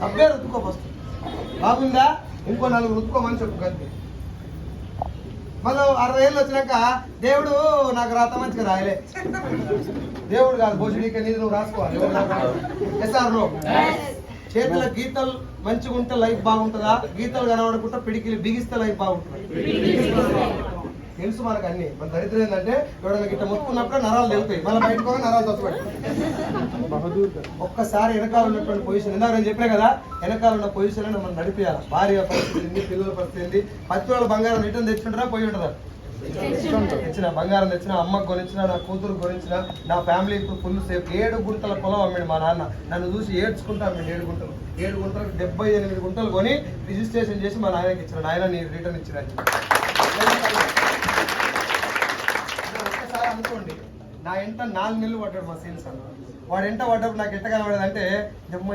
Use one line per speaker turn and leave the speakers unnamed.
సబ్బే రుద్దుకో first బాగుందా? ఇంకో నలుగురు రుద్దుకోమని చెప్పు కలిపి మళ్ళీ అరవై ఏళ్ళు వచ్చినాక దేవుడు నాకు రాత మంచిగా రాయలే. దేవుడు కాదు భోజనీక నీది నువ్వు రాసుకోవాలి ఎస్ ఆర్ నో చేతుల గీతలు మంచిగా ఉంటే లైఫ్ బాగుంటుందా? గీతలు కనబడుకుంటే పిడికిలు బిగిస్తే లైఫ్ బాగుంటుంది? తెలుసు మనకు అన్ని. మన దరిద్రం ఏంటంటే ఎవడైనా గిట్ట ముట్టుకున్నప్పుడు నరాలు తెలుపుతాయి మళ్ళీ బయటకు నరాలు తప్పబడి ఒక్కసారి వెనకాల ఉన్నటువంటి పొజిషన్ ఇందాక నేను చెప్పినా కదా వెనకాల ఉన్న పొజిషన్ మనం నడిపేయాలి. భార్య పరిస్థితి ఏంది పిల్లల పరిస్థితి ఏంది? పత్తి వాళ్ళ బంగారం రిటర్న్ తెచ్చుకుంటారా పోయి ఉంటుందా? తెచ్చిన బంగారం తెచ్చిన అమ్మకు కొనిచ్చిన నా కూతురు కొనిచ్చిన నా ఫ్యామిలీ ఇప్పుడు ఫుల్ సేఫ్ ఏడు గుంటల పొలం అమ్మాడు మా నాన్న. నన్ను చూసి ఏడ్చుకుంటా అమ్మాడు ఏడు గుంటలు. ఏడు గుంటలకు డెబ్బై ఎనిమిది గుంటలు కొని రిజిస్ట్రేషన్ చేసి మా నాయనకి ఇచ్చిన. నాయన నీ రిటర్న్ ఇచ్చిన అనుకోండి. నా ఎంట నాలుగు నెలలు పడ్డాడు మా సేల్స్ అన్న. వాడు ఎంట పడ్డప్పుడు నాకు ఎట్ట కనబడేది అంటే జమ్మ